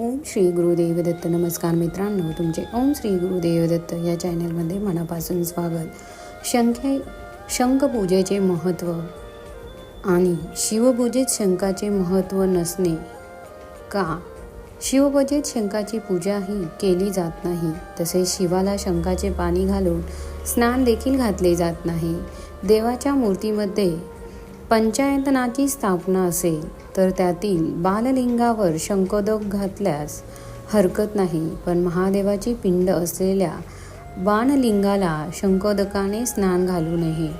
ओम श्री गुरुदेव दत्त नमस्कार मित्रांनो तुमचे ओम श्री गुरुदेव दत्त या चॅनलमध्ये मनापासून स्वागत. शंखे शंखपूजेचे महत्त्व आणि शिवपूजेत शंखाचे महत्त्व नसणे का? शिवपूजेत शंखाची पूजा ही केली जात नाही. तसेच शिवाला शंखाचे पाणी घालून स्नान देखील घातले जात नाही. देवाच्या मूर्तीमध्ये पंचायतनाची स्थापना असेल तर त्यातील बाललिंगावर शंखोदक घातल्यास हरकत नाही. पण महादेवाची पिंड असलेल्या बाणलिंगाला शंखोदकाने स्नान घालू नये.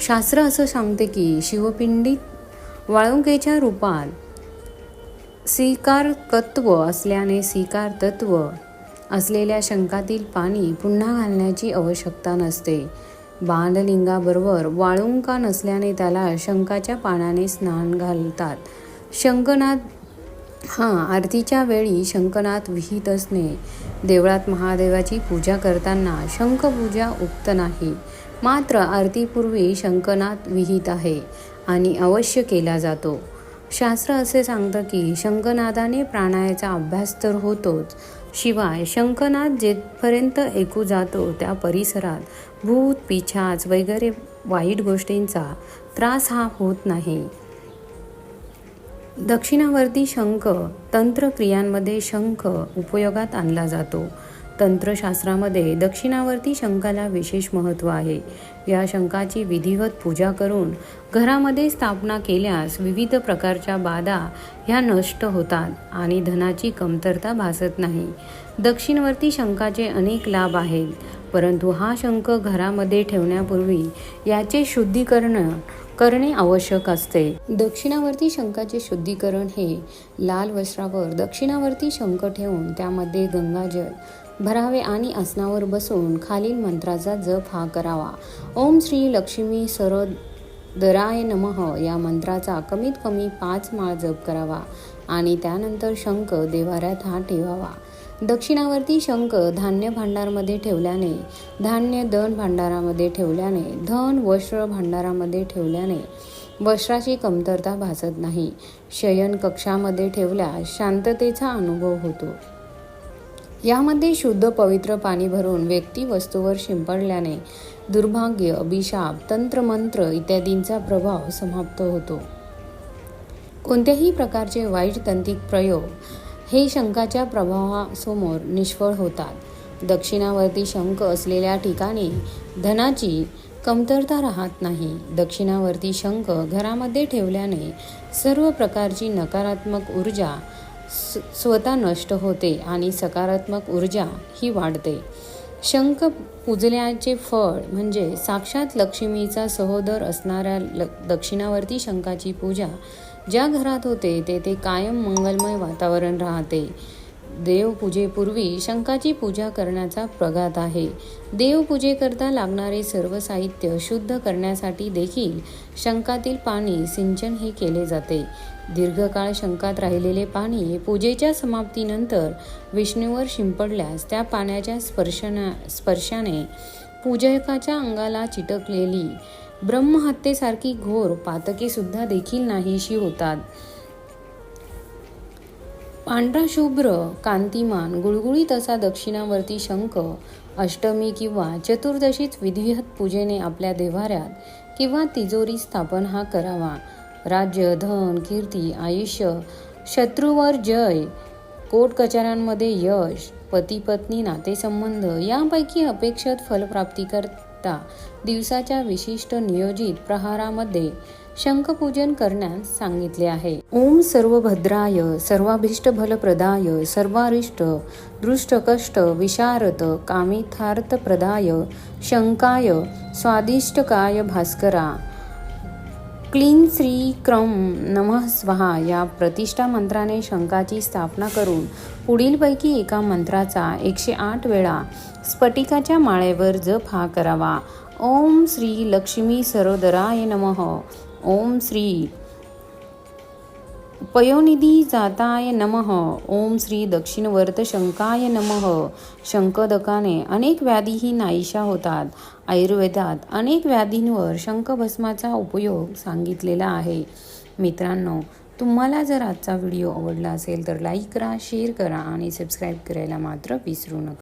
शास्त्र असं सांगते की शिवपिंडीत वाळुंकेच्या रूपात स्वीकारकत्व असल्याने स्वीकार तत्व असलेल्या शंकातील पाणी पुन्हा घालण्याची आवश्यकता नसते. बाणलिंगाबरोबर वाळुंका नसल्याने त्याला शंखाच्या पानाने स्नान घालतात. शंखनाथ हां आरतीच्या वेळी शंखनाथ विहित असणे. देवळात महादेवाची पूजा करताना शंखपूजा उक्त नाही. मात्र आरतीपूर्वी शंखनाद विहित आहे आणि अवश्य केला जातो. शास्त्र असे सांगतं की शंखनादाने प्राणायाचा अभ्यास तर होतोच. शिवाय शंखनाद जेथपर्यंत ऐकू जातो त्या परिसरात भूत पिछाच वगैरे वाईट गोष्टींचा त्रास हा होत नाही. दक्षिणावर्ती शंख तंत्रक्रियांमध्ये शंख उपयोगात आणला जातो. तंत्रशास्त्रामध्ये दक्षिणावर्ती शंखाला विशेष महत्त्व आहे. या शंखाची विधिवत पूजा करून घरामध्ये स्थापना केल्यास विविध प्रकारच्या बाधा ह्या नष्ट होतात आणि धनाची कमतरता भासत नाही. दक्षिणवर्ती शंखाचे अनेक लाभ आहेत परंतु हा शंख घरामध्ये ठेवण्यापूर्वी याचे शुद्धीकरण करणे आवश्यक असते. दक्षिणावर्ती शंखाचे शुद्धीकरण हे लाल वस्त्रावर दक्षिणावर्ती शंख ठेवून त्यामध्ये गंगाजल भरावे आणि आसनावर बसून खालील मंत्राचा जप हा करावा. ओम श्री लक्ष्मी सरोदराय नमः या मंत्राचा कमीत कमी पाच माळ जप करावा आणि त्यानंतर शंख देवाऱ्यात हा ठेवावा. दक्षिणावर्ती शंख धान्य भांडारमध्ये ठेवल्याने धान्य दन भांडारामध्ये ठेवल्याने धन वस्त्र भांडारामध्ये ठेवल्याने वस्त्राची कमतरता भासत नाही. शयन कक्षामध्ये ठेवल्यास शांततेचा अनुभव होतो. यामध्ये शुद्ध पवित्र पाणी भरून व्यक्ती वस्तूवर शिंपडल्याने दुर्भाग्य अभिशाप तंत्रमंत्र इत्यादींचा प्रभाव समाप्त होतो. कोणत्याही प्रकारचे वाईट तंत्रिक प्रयोग हे शंखाच्या प्रभावासमोर निष्फळ होतात. दक्षिणावरती शंख असलेल्या ठिकाणी धनाची कमतरता राहत नाही. दक्षिणावरती शंख घरामध्ये ठेवल्याने सर्व प्रकारची नकारात्मक ऊर्जा स्वतः नष्ट होते आणि सकारात्मक ऊर्जा ही वाढते. शंख पूजल्याचे फळ म्हणजे साक्षात लक्ष्मीचा सहोदर असणाऱ्या ल दक्षिणावर्ती शंखाची पूजा. ज्या घरात होते तेथे कायम मंगलमय वातावरण राहते. देवपूजेपूर्वी शंखाची पूजा करण्याचा प्रघात आहे. देवपूजेकरता लागणारे सर्व साहित्य शुद्ध करण्यासाठी देखील शंखातील पाणी सिंचन हे केले जाते. दीर्घकाळ शंकात राहिलेले पाणी पूजेच्या समाप्तीनंतर विष्णूवर शिंपडल्यास त्या पाण्याच्या स्पर्शना स्पर्शाने पूजकाच्या अंगाला चिटकलेली ब्रह्महत्येसारखी घोर पातकेसुद्धा देखील नाहीशी होतात. पांढरा शुभ्र कांतिमान गुळगुळीत असा दक्षिणावर्ती शंख अष्टमी किंवा चतुर्दशीत विधिवत पूजेने आपल्या देवाऱ्यात किंवा तिजोरी स्थापन हा करावा. राज्य धन कीर्ती आयुष्य शत्रूवर जय कोर्ट कचऱ्यांमध्ये यश पती पत्नी नातेसंबंध यापैकी अपेक्षित शकता दिवसाच्या विशिष्ट नियोजित प्रहारामध्ये शंखपूजन करण्यास सांगितले आहे. ओम सर्वभद्राय सर्वाभिष्ट भलप्रदाय सर्वारिष्ट दृष्ट कष्ट विशारत कामिथार्थ प्रदाय शंकाय स्वादिष्टकाय भास्करा क्लीन श्री क्रम नमः स्वाहा या प्रतिष्ठा मंत्राने शंकाची स्थापना करून पुढीलपैकी एका मंत्राचा एकशे आठ वेळा स्फटिकाच्या माळेवर जप हा करावा. ओम श्री लक्ष्मी सरोदराय नमः. ओम श्री पयोनिधी जाताय नमः. ओम श्री दक्षिणवर्त शंकाय नमः. शंखदकाने अनेक व्याधीही नाहीशा होतात. आयुर्वेदात अनेक व्याधींवर शंखभस्माचा उपयोग सांगितलेला आहे. मित्रांनो तुम्हाला जर आजचा व्हिडिओ आवडला असेल तर लाईक करा शेअर करा आणि सबस्क्राईब करायला मात्र विसरू नका.